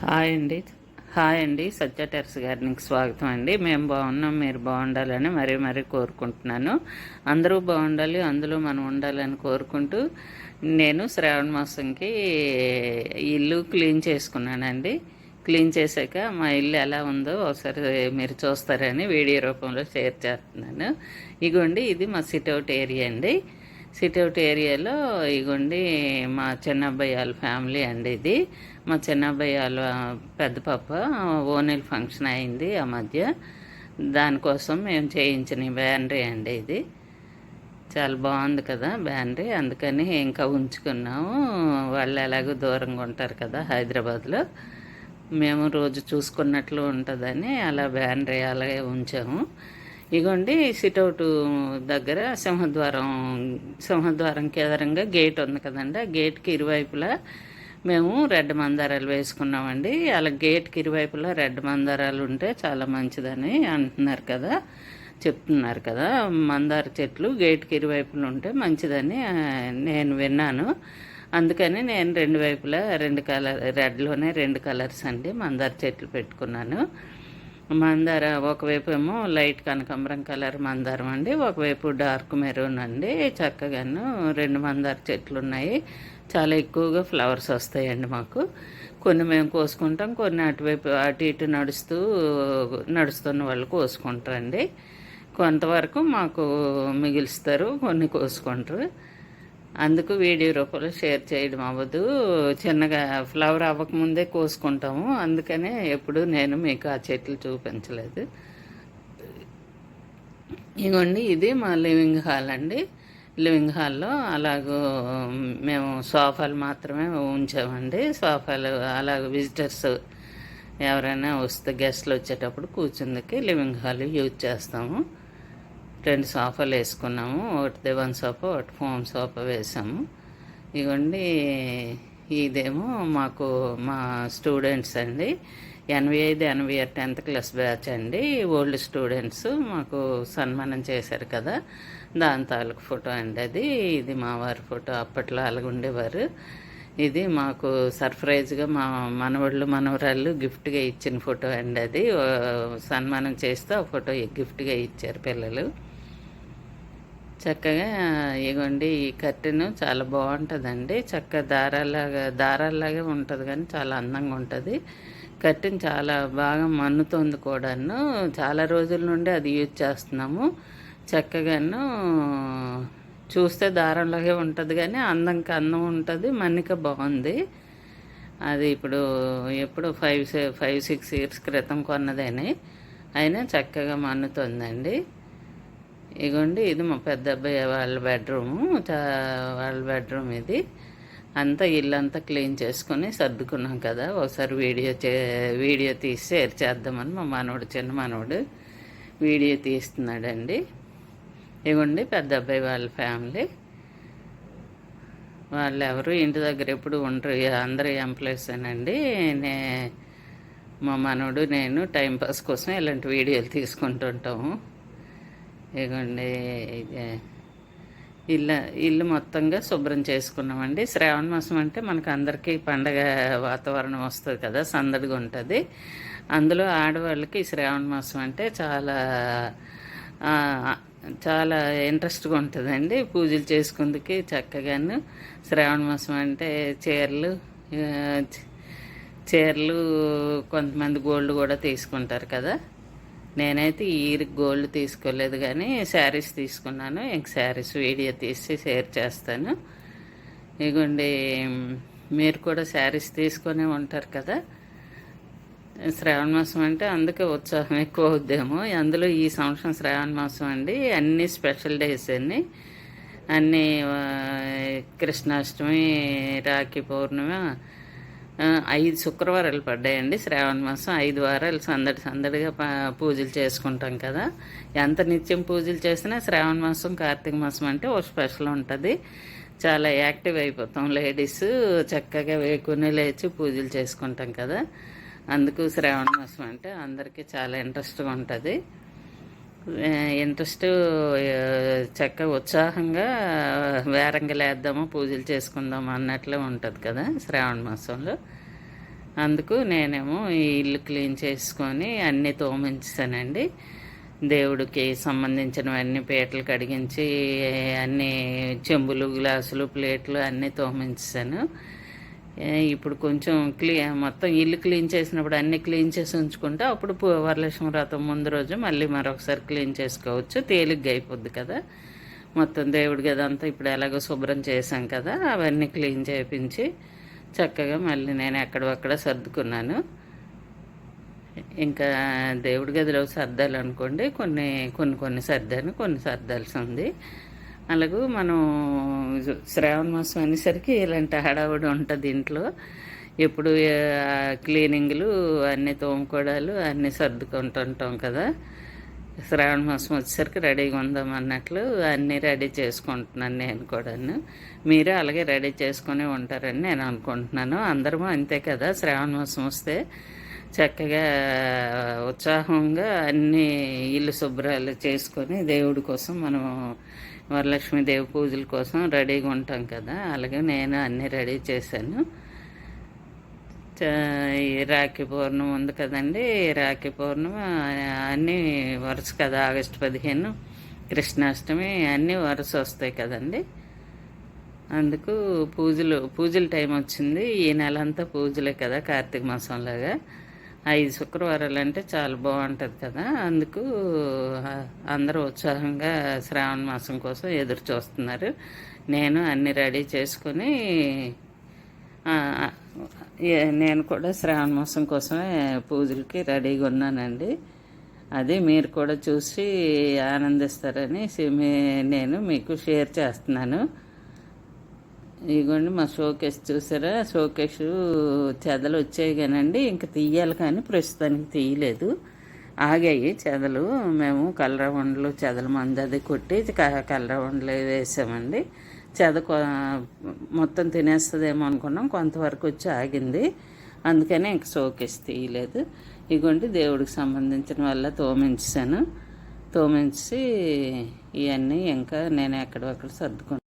Hi అండి. Hi అండి. సత్య టెర్స్ గార్డెన్కి స్వాగతం అండి. మేము బాగున్నాం మీరు బాగుండాలని మరీ మరీ కోరుకుంటున్నాను. అందరూ బాగుండాలి అందులో మనం ఉండాలని కోరుకుంటూ నేను శ్రావణ మాసంకి ఇల్లు క్లీన్ చేసుకున్నానండి. క్లీన్ చేశాక మా ఇల్లు ఎలా ఉందో ఒకసారి మీరు చూస్తారని వీడియో రూపంలో షేర్ చేస్తున్నాను. ఇగోండి ఇది మా సిట్అవుట్ ఏరియా అండి. సిట్అవుట్ ఏరియాలో ఇగోండి మా చిన్నబ్బాయి వాళ్ళ ఫ్యామిలీ అండి ఇది. మా చిన్నబ్బాయి వాళ్ళ పెద్ద పాప ఓనెల్ ఫంక్షన్ అయింది ఆ మధ్య. దానికోసం మేము చేయించిన బ్యానరీ అండి ఇది. చాలా బాగుంది కదా బ్యానరీ. అందుకని ఇంకా ఉంచుకున్నాము. వాళ్ళు ఎలాగో దూరంగా ఉంటారు కదా హైదరాబాద్లో. మేము రోజు చూసుకున్నట్లు ఉంటుందని అలా బ్యానరీ అలాగే ఉంచాము. ఇగోండి సిట్అవుట్ దగ్గర సింహద్వారం సింహద్వారంకి ఎదరంగా గేట్ ఉంది కదండి. ఆ గేట్కి ఇరువైపులా మేము రెడ్ మందారాలు వేసుకున్నామండి. అలా గేట్కి ఇరువైపులా రెడ్ మందారాలు ఉంటే చాలా మంచిదని అంటున్నారు కదా చెప్తున్నారు కదా. మందార చెట్లు గేట్కి ఇరువైపులు ఉంటే మంచిదని నేను విన్నాను. అందుకని నేను రెండు వైపులా రెండు కలర్ రెడ్లోనే రెండు కలర్స్ అండి మందార చెట్లు పెట్టుకున్నాను. మందార ఒకవైపు ఏమో లైట్ కనకాంబరం కలర్ మందారం అండి ఒకవైపు డార్క్ మెరూన్ అండి చక్కగాను రెండు మందార చెట్లు ఉన్నాయి. చాలా ఎక్కువగా ఫ్లవర్స్ వస్తాయండి మాకు. కొన్ని మేము కోసుకుంటాం కొన్ని అటువైపు అటు ఇటు నడుస్తూ నడుస్తున్న వాళ్ళు కోసుకుంటారండి. కొంతవరకు మాకు మిగిలిస్తారు కొన్ని కోసుకుంటారు. అందుకు వీడియో రూపంలో షేర్ చేయడం అవ్వదు. చిన్నగా ఫ్లవర్ అవ్వకముందే కోసుకుంటాము. అందుకనే ఎప్పుడు నేను మీకు ఆ చెట్లు చూపించలేదు. ఇగోండి ఇది మా లివింగ్ హాల్ అండి. లివింగ్ హాల్లో అలాగూ మేము సోఫాలు మాత్రమే ఉంచామండి. సోఫాలు అలాగ విజిటర్స్ ఎవరైనా వస్తే గెస్ట్లు వచ్చేటప్పుడు కూర్చుందుకి లివింగ్ హాల్ యూజ్ చేస్తాము. రెండు సోఫాలు వేసుకున్నాము. ఒకటి దివాన్ సోఫా ఒకటి ఫోమ్ సోఫా వేసాము. ఇవ్వండి ఇదేమో మాకు మా స్టూడెంట్స్ అండి. ఎనభై ఐదు ఎనభై ఆరు టెన్త్ క్లాస్ బ్యాచ్ అండి. ఓల్డ్ స్టూడెంట్స్ మాకు సన్మానం చేశారు కదా. దాని తాలూకు ఫోటో అండి అది. ఇది మా వారి ఫోటో అప్పట్లో అలాగ ఉండేవారు. ఇది మాకు సర్ప్రైజ్గా మా మనవళ్ళు మనవరాళ్ళు గిఫ్ట్గా ఇచ్చిన ఫోటో అండి అది. సన్మానం చేస్తే ఆ ఫోటో గిఫ్ట్గా ఇచ్చారు పిల్లలు. చక్కగా ఇగోండి ఈ కర్టెన్ చాలా బాగుంటుందండి. చక్క దారాలాగా దారాలాగే ఉంటుంది కానీ చాలా అందంగా ఉంటుంది. కర్టెన్ చాలా బాగా మన్నుతోంది కూడాను. చాలా రోజుల నుండి అది యూజ్ చేస్తున్నాము. చక్కగాను చూస్తే దారంలాగే ఉంటుంది కానీ అందంకి అందం ఉంటుంది. మన్నిక బాగుంది. అది ఇప్పుడు ఎప్పుడు ఫైవ్ ఫైవ్ సిక్స్ ఇయర్స్ క్రితం కొన్నదని. అయినా చక్కగా మన్నుతుందండి. ఇగోండి ఇది మా పెద్ద అబ్బాయి వాళ్ళ బెడ్రూము వాళ్ళ బెడ్రూమ్ ఇది. అంతా ఇల్లంతా క్లీన్ చేసుకొని సర్దుకున్నాం కదా. ఒకసారి వీడియో చే వీడియో తీసి షేర్ చేద్దామని మా మనవడు చిన్న మనవడు వీడియో తీస్తున్నాడండి. ఇవ్వండి పెద్ద అబ్బాయి వాళ్ళ ఫ్యామిలీ. వాళ్ళు ఎవరు ఇంటి దగ్గర ఎప్పుడు ఉండరు. అందరు ఎంప్లాయీస్ అండి నే మా మనవడు నేను టైంపాస్ కోసం ఇలాంటి వీడియోలు తీసుకుంటుంటాము. ఇదిగోండి ఇది ఇల్లు ఇల్లు మొత్తంగా శుభ్రం చేసుకున్నామండి. శ్రావణ మాసం అంటే మనకు అందరికీ పండగ వాతావరణం వస్తుంది కదా సందడిగా ఉంటుంది. అందులో ఆడవాళ్ళకి శ్రావణ మాసం అంటే చాలా చాలా ఇంట్రెస్ట్గా ఉంటుందండి. పూజలు చేసుకుందుకి చక్కగాను శ్రావణ మాసం అంటే చీరలు చీరలు కొంతమంది గోల్డ్ కూడా తీసుకుంటారు కదా. నేనైతే ఈ గోల్డ్ తీసుకోలేదు కానీ శారీస్ తీసుకున్నాను. ఇంక శారీస్ వీడియో తీసి షేర్ చేస్తాను. ఇగోండి మీరు కూడా శారీస్ తీసుకునే ఉంటారు కదా? శ్రావణ మాసం అంటే అందుకే ఉత్సాహం ఎక్కువ అవుద్దేమో. అందులో ఈ సంవత్సరం శ్రావణ మాసం అండి. అన్ని స్పెషల్ డేస్ అన్ని అన్నీ కృష్ణాష్టమి రాఖీ పౌర్ణమి ఐదు శుక్రవారాలు పడ్డాయండి. శ్రావణ మాసం ఐదు వారాలు సందడి సందడిగా పూజలు చేసుకుంటాం కదా. ఎంత నిత్యం పూజలు చేసినా శ్రావణ మాసం కార్తీక మాసం అంటే ఒక స్పెషల్ ఉంటుంది. చాలా యాక్టివ్ అయిపోతాం లేడీస్ చక్కగా వేకుని లేచి పూజలు చేసుకుంటాం కదా. అందుకు శ్రావణ మాసం అంటే అందరికీ చాలా ఇంట్రెస్ట్గా ఉంటుంది. ఇంట్రెస్ట్ చక్కగా ఉత్సాహంగా వేరంగలేద్దాము పూజలు చేసుకుందాము అన్నట్లే ఉంటుంది కదా శ్రావణ మాసంలో. అందుకు నేనేమో ఈ ఇల్లు క్లీన్ చేసుకొని అన్నీ తోమించానండి. దేవుడికి సంబంధించినవన్నీ పీటలు కడిగించి అన్ని చెంబులు గ్లాసులు ప్లేట్లు అన్నీ తోమించాను. ఇప్పుడు కొంచెం క్లీ మొత్తం ఇల్లు క్లీన్ చేసినప్పుడు అన్నీ క్లీన్ చేసి ఉంచుకుంటే అప్పుడు వరలక్ష్మి వ్రతం ముందు రోజు మళ్ళీ మరొకసారి క్లీన్ చేసుకోవచ్చు. తేలిగ్గా అయిపోద్ది కదా. మొత్తం దేవుడి గది అంతా ఇప్పుడు ఎలాగో శుభ్రం చేశాం కదా. అవన్నీ క్లీన్ చేయించి చక్కగా మళ్ళీ నేను ఎక్కడొక్కడ సర్దుకున్నాను. ఇంకా దేవుడి గదిలో సర్దాలు అనుకోండి కొన్ని కొన్ని కొన్ని సర్దాను కొన్ని సర్దాల్సి ఉంది అలాగే మనం శ్రావణ మాసం అనేసరికి ఇలాంటి హడావుడి ఉంటుంది ఇంట్లో. ఎప్పుడు క్లీనింగ్లు అన్నీ తోముకోవడాలు అన్నీ సర్దుకుంటుంటాం కదా. శ్రావణ మాసం వచ్చేసరికి రెడీగా ఉందాం అన్నట్లు అన్నీ రెడీ చేసుకుంటున్నాను నేను కూడాను. మీరు అలాగే రెడీ చేసుకుని ఉంటారని నేను అనుకుంటున్నాను. అందరము అంతే కదా శ్రావణ మాసం వస్తే చక్కగా ఉత్సాహంగా అన్ని ఇల్లు శుభ్రాలు చేసుకొని దేవుడి కోసం మనం వరలక్ష్మీదేవి పూజల కోసం రెడీగా ఉంటాం కదా. అలాగే నేను అన్నీ రెడీ చేశాను. చ- ఈ రాఖీ పౌర్ణమి ఉంది కదండి. రాఖీ పౌర్ణమి అన్నీ వరుస కదా. ఆగస్టు పదిహేను కృష్ణాష్టమి అన్నీ వరుస వస్తాయి కదండి. అందుకు పూజలు పూజల టైం వచ్చింది. ఈ నెల అంతా పూజలే కదా కార్తీక మాసంలాగా. ఐదు శుక్రవారాలు అంటే చాలా బాగుంటుంది కదా. అందుకు అందరూ ఉత్సాహంగా శ్రావణ మాసం కోసం ఎదురు చూస్తున్నారు. నేను అన్ని రెడీ చేసుకొని నేను కూడా శ్రావణ మాసం కోసమే పూజలకి రెడీగా ఉన్నానండి. అది మీరు కూడా చూసి ఆనందిస్తారని సి- మీ- నేను మీకు షేర్ చేస్తున్నాను. ఇదిగోండి మా షోకేస్ చూసారా? షోకేస్ చెదలు వచ్చాయి కానండి. ఇంకా తీయాలి కానీ ప్రస్తుతానికి తీయలేదు. ఆగాయి చెదలు. మేము కలర వండలు చెదల మంది అది కొట్టి క- కలర వండలు వేసామండి. చెద మొత్తం తినేస్తుందేమో అనుకున్నాం. కొంతవరకు వచ్చి ఆగింది. అందుకనే ఇంక షోకేస్ తీయలేదు. ఇగోండి దేవుడికి సంబంధించిన వల్ల తోమించాను తోమించి ఇవన్నీ ఇంకా నేను ఎక్కడొక్కడ సర్దుకున్నాను